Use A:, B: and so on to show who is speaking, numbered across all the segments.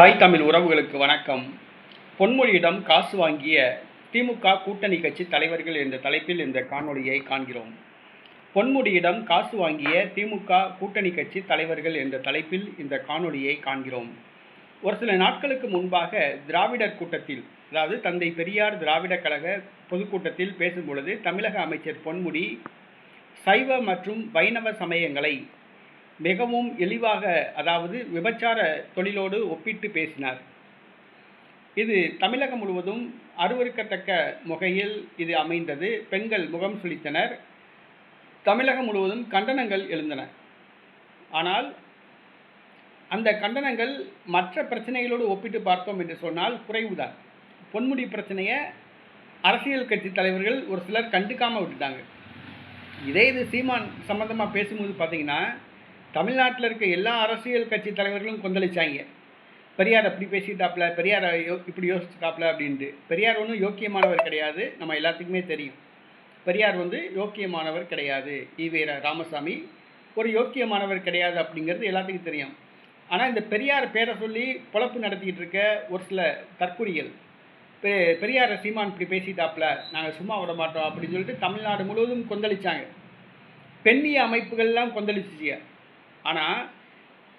A: தாய் தமிழ் உறவுகளுக்கு வணக்கம். பொன்மொழியிடம் காசு வாங்கிய திமுக கூட்டணி கட்சி தலைவர்கள் என்ற தலைப்பில் இந்த காணொளியை காண்கிறோம். பொன்முடியிடம் காசு வாங்கிய திமுக கூட்டணி கட்சி தலைவர்கள் என்ற தலைப்பில் இந்த காணொளியை காண்கிறோம். ஒரு சில நாட்களுக்கு முன்பாக திராவிடர் கூட்டத்தில் அதாவது தந்தை பெரியார் திராவிடர் கழக பொதுக்கூட்டத்தில் பேசும்பொழுது தமிழக அமைச்சர் பொன்முடி சைவ மற்றும் வைணவ சமயங்களை மிகவும் எளிவாக அதாவது விபச்சார தொழிலோடு ஒப்பிட்டு பேசினார். இது தமிழகம் முழுவதும் அருவருக்கத்தக்க முகையில் இது அமைந்தது. பெண்கள் முகம் சுழித்தனர். தமிழகம் முழுவதும் கண்டனங்கள் எழுந்தன. ஆனால் அந்த கண்டனங்கள் மற்ற பிரச்சனைகளோடு ஒப்பிட்டு பார்த்தோம் என்று சொன்னால் குறைவுதான். பொன்முடி பிரச்சனையை அரசியல் கட்சி தலைவர்கள் ஒரு சிலர் கண்டுக்காமல் விட்டுட்டாங்க. இதே இது சீமான் சம்மந்தமாக பேசும்போது பார்த்தீங்கன்னா தமிழ்நாட்டில் இருக்க எல்லா அரசியல் கட்சி தலைவர்களும் கொந்தளிச்சாங்க. பெரியார் அப்படி பேசிட்டாப்ல பெரியார் யோ இப்படி யோசிச்சுட்டாப்ல அப்படின்ட்டு. பெரியார் ஒன்றும் யோக்கியமானவர் கிடையாது நம்ம எல்லாத்துக்குமே தெரியும். பெரியார் வந்து யோக்கியமானவர் கிடையாது. ஈவேர ராமசாமி ஒரு யோக்கியமானவர் கிடையாது அப்படிங்கிறது எல்லாத்துக்கும் தெரியும். ஆனால் இந்த பெரியார் பேரை சொல்லி பொழப்பு நடத்திக்கிட்டு இருக்க ஒரு சில தற்குறிகள் பெ பெரியார சீமான் இப்படி பேசிட்டாப்ல நாங்கள் சும்மா விட மாட்டோம் அப்படின்னு சொல்லிட்டு தமிழ்நாடு முழுவதும் கொந்தளிச்சாங்க. பெண்ணிய அமைப்புகள்லாம் கொந்தளிச்சிச்சிங்க ஆனால்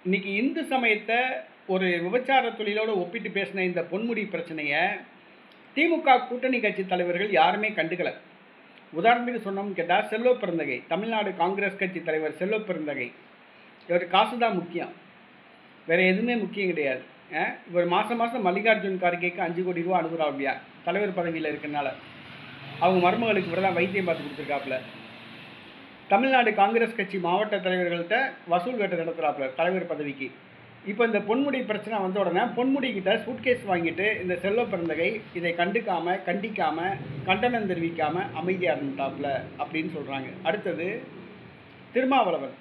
A: இன்னைக்கு இந்து சமயத்தை ஒரு விபச்சார தொழிலோடு ஒப்பிட்டு பேசின இந்த பொன்முடி பிரச்சனையை திமுக கூட்டணி கட்சி தலைவர்கள் யாருமே கண்டுக்கலை. உதாரணத்துக்கு சொன்னோம்னு கேட்டால் செல்வ பிறந்தகை தமிழ்நாடு காங்கிரஸ் கட்சி தலைவர் செல்வ பிறந்தகை இவர் காசு தான் முக்கியம். வேறு எதுவுமே முக்கியம் கிடையாது. இவர் மாதம் மாதம் மல்லிகார்ஜுன் கார்கேக்கு அஞ்சு கோடி ரூபா அனுப்புகிறாப்லையா தலைவர் பதவியில் இருக்கிறனால. அவங்க மருமகளுக்கு இவர் தான் வைத்தியம் பார்த்து கொடுத்துருக்காப்புல தமிழ்நாடு காங்கிரஸ் கட்சி மாவட்ட தலைவர்கள்ட்ட வசூல் வேட்டை நடத்துகிறாப்புல தலைவர் பதவிக்கு. இப்போ இந்த பொன்முடி பிரச்சனை வந்த உடனே பொன்முடிக்கிட்ட சூட்கேஸ் வாங்கிட்டு இந்த செல்வ பிறந்தகை இதை கண்டுக்காம கண்டிக்காம கண்டனம் தெரிவிக்காம அமைதியாக இருந்துட்டாப்புல அப்படின்னு சொல்கிறாங்க அடுத்தது திருமாவளவன்.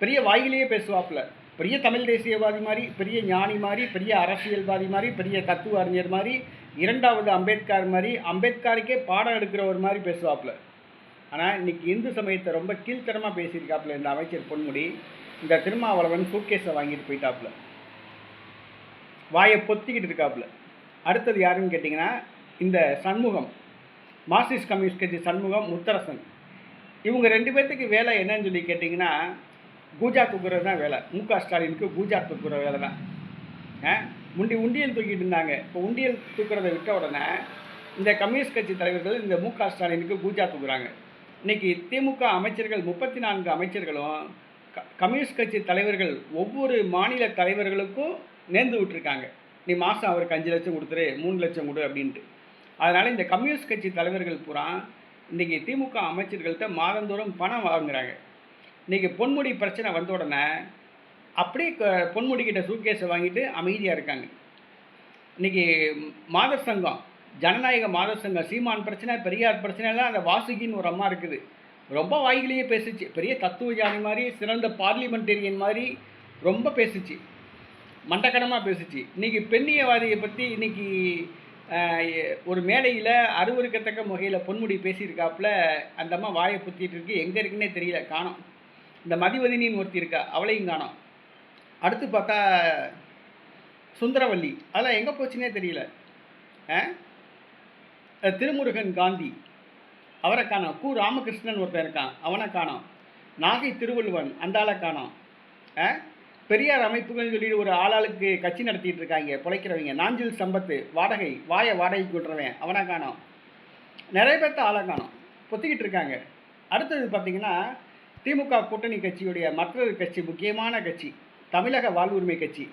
A: பெரிய வாயிலேயே பேசுவாப்புல. பெரிய தமிழ் தேசியவாதி மாதிரி பெரிய ஞானி மாதிரி பெரிய அரசியல்வாதி மாதிரி பெரிய தத்துவ அறிஞர் மாதிரி இரண்டாவது அம்பேத்கர் மாதிரி அம்பேத்கருக்கே பாடம் எடுக்கிறவர் மாதிரி பேசுவாப்புல. ஆனால் இன்றைக்கி இந்து சமயத்தை ரொம்ப கீழ்த்தரமாக பேசியிருக்காப்புல இந்த அமைச்சர் பொன்முடி இந்த திருமாவளவன் சூட்கேஸை வாங்கிட்டு போயிட்டாப்புல. வாயை பொத்திக்கிட்டு இருக்காப்புல. அடுத்தது யாருன்னு கேட்டிங்கன்னா இந்த சண்முகம் மார்க்சிஸ்ட் கம்யூனிஸ்ட் கட்சி சண்முகம் முத்தரசன். இவங்க ரெண்டு பேர்த்துக்கு வேலை என்னன்னு சொல்லி கேட்டிங்கன்னா கூஜா தூக்குறது தான் வேலை. மு க. ஸ்டாலினுக்கு கூஜா தூக்குற வேலை தான். ஆ? முண்டி உண்டியல் தூக்கிட்டு இருந்தாங்க. இப்போ உண்டியல் தூக்குறதை விட்ட உடனே இந்த கம்யூனிஸ்ட் கட்சி தலைவர்கள் இந்த மு க. ஸ்டாலினுக்கு கூஜா தூக்குறாங்க. இன்றைக்கி திமுக அமைச்சர்கள் முப்பத்தி நான்கு அமைச்சர்களும் க- கம்யூனிஸ்ட் கட்சி தலைவர்கள் ஒவ்வொரு மாநில தலைவர்களுக்கும் நேர்ந்து விட்டுருக்காங்க. நீ மாதம் அவருக்கு அஞ்சு லட்சம் கொடுத்துரு மூணு லட்சம் கொடு அப்படின்ட்டு. அதனால் இந்த கம்யூனிஸ்ட் கட்சி தலைவர்கள் பூரா இன்றைக்கி திமுக அமைச்சர்கள்ட்ட மாதந்தோறும் பணம் வாங்குறாங்க. இன்றைக்கி பொன்முடி பிரச்சனை வந்த உடனே அப்படியே க- பொன்முடி சூட்கேஸை வாங்கிட்டு அமைதியாக இருக்காங்க. இன்றைக்கி மாதர் சங்கம் ஜனநாயக மாதசங்க சீமான் பிரச்சனை பெரியார் பிரச்சனைலாம் அந்த வாசுகின்னு ஒரு அம்மா இருக்குது. ரொம்ப வாய்கிலேயே பேசுச்சு. பெரிய தத்துவ ஜானி மாதிரி சிறந்த பார்லிமெண்டேரியன் மாதிரி ரொம்ப பேசுச்சு. மண்டக்கடமாக பேசுச்சு. இன்றைக்கி பெண்ணியவாதியை பற்றி இன்னைக்கு ஒரு மேடையில் அருவருக்கத்தக்க முகையில் பொன்முடி பேசியிருக்காப்புல அந்த அம்மா வாயை புத்திட்டு இருக்கு. எங்கே இருக்குன்னே தெரியல. காணோம். இந்த மதிவதினின்னு ஒருத்தி இருக்கா. அவளையும் காணோம். அடுத்து பார்த்தா சுந்தரவல்லி. அதெல்லாம் எங்கே போச்சுன்னே தெரியல. ஆ? திருமுருகன் காந்தி. அவரை காணோம். கு. ராமகிருஷ்ணன் ஒருத்தன் இருக்கான். அவனை காணோம். நாகை திருவள்ளுவன் அந்தால ஆளை காணோம். ஆ? பெரியார் அமைப்புகள்னு சொல்லிட்டு ஒரு ஆளாளுக்கு கட்சி நடத்திட்டு இருக்காங்க. பிழைக்கிறவங்க. நாஞ்சில் சம்பத்து வாடகை வாயை வாடகைக்கு விட்றவன் அவனை காணோம். நிறைய பேர்த்த ஆளை காணோம். பொத்திக்கிட்டு இருக்காங்க. அடுத்தது பார்த்தீங்கன்னா திமுக கூட்டணி கட்சியுடைய மற்றொரு கட்சி முக்கியமான கட்சி தமிழக வாழ்வுரிமை கட்சி.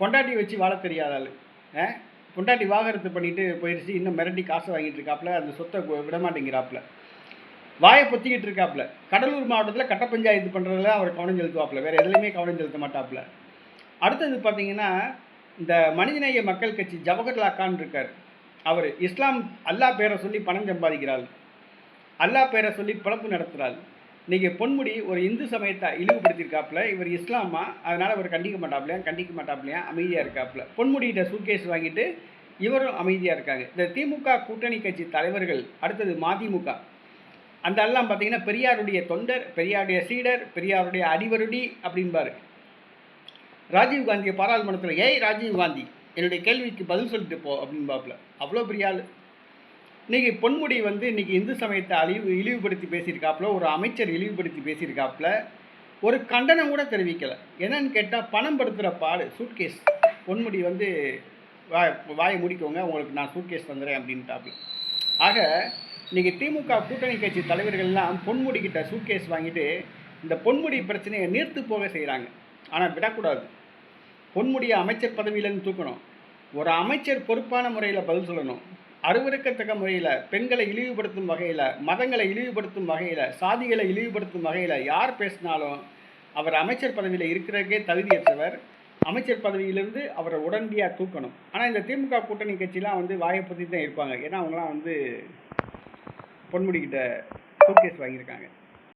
A: பொண்டாட்டி வச்சு வாழ தெரியாத ஆள். ஆ? பொண்டாட்டி வாகரத்து பண்ணிட்டு போயிடுச்சு இன்னும் மிரட்டி காசு வாங்கிட்டு இருக்காப்புல அந்த சொத்தை விட மாட்டேங்கிறாப்புல. வாயை பொத்திக்கிட்டு இருக்காப்புல. கடலூர் மாவட்டத்தில் கட்ட பஞ்சாயத்து பண்ணுறதுல அவர் கவனம் செலுத்துவாப்புல. வேறு எதுலையுமே கவனம் செலுத்த மாட்டாப்புல. அடுத்தது பார்த்தீங்கன்னா இந்த மனிதநேய மக்கள் கட்சி ஜவஹர்லால் கான் இருக்கார். அவர் இஸ்லாம் அல்லாஹ் பேரை சொல்லி பணம் சம்பாதிக்கிறாள் அல்லாஹ் பேரை சொல்லி பிழப்பு நடத்துகிறாள் இன்றைக்கி பொன்முடி ஒரு இந்து சமயத்தை இழிவுபடுத்தியிருக்காப்புல இவர் இஸ்லாமா? அதனால் அவர் கண்டிக்க மாட்டாப்லையா கண்டிக்க மாட்டாப்லையா அமைதியாக இருக்காப்புல. பொன்முடிகிட்ட சூட்கேஸ் வாங்கிட்டு இவரும் அமைதியாக இருக்காங்க. இந்த திமுக கூட்டணி கட்சி தலைவர்கள் அடுத்தது மதிமுக. அந்த எல்லாம் பார்த்தீங்கன்னா பெரியாருடைய தொண்டர் பெரியாருடைய சீடர் பெரியாருடைய அடிவருடி அப்படின்பாரு ராஜீவ் காந்தியை பாராளுமன்றத்தில் ஏய் ராஜீவ் காந்தி என்னுடைய கேள்விக்கு பதில் சொல்லிட்டு போ அப்படின்னு பாப்புல அவ்வளோ பெரிய ஆள். இன்றைக்கி பொன்முடி வந்து இன்னைக்கு இந்து சமயத்தை அழிவு இழிவுபடுத்தி பேசியிருக்காப்புல ஒரு அமைச்சர் இழிவுபடுத்தி பேசியிருக்காப்புல ஒரு கண்டனம் கூட தெரிவிக்கலை. என்னன்னு கேட்டால் பணம் படுத்துகிற பாடு சூட்கேஸ். பொன்முடி வந்து வாய் வாயை முடிக்கோங்க உங்களுக்கு நான் சூட்கேஸ் தந்துடுறேன் அப்படின்ட்டாப்புல. ஆக இன்றைக்கி திமுக கூட்டணி கட்சி தலைவர்கள்லாம் பொன்முடி கிட்ட சூட்கேஸ் வாங்கிட்டு இந்த பொன்முடி பிரச்சனையை நீர்த்து போக செய்கிறாங்க ஆனால் விடக்கூடாது. பொன்முடியை அமைச்சர் பதவியிலேருந்து தூக்கணும். ஒரு அமைச்சர் பொறுப்பான முறையில் பதில் சொல்லணும். அருவருக்கத்தக்க முறையில் பெண்களை இழிவுபடுத்தும் வகையில் மதங்களை இழிவுபடுத்தும் வகையில் சாதிகளை இழிவுபடுத்தும் வகையில் யார் பேசினாலும் அவர் அமைச்சர் பதவியில் இருக்கிறதுக்கே தகுதியற்றவர். அமைச்சர் பதவியிலிருந்து அவரை உடனடியாக தூக்கணும். ஆனால் இந்த திமுக கூட்டணி கட்சிலாம் வந்து வாயை பற்றி தான் இருப்பாங்க. ஏன்னா அவங்களாம் வந்து பொன்முடிக்கிட்ட சூட்கேஸ் வாங்கியிருக்காங்க.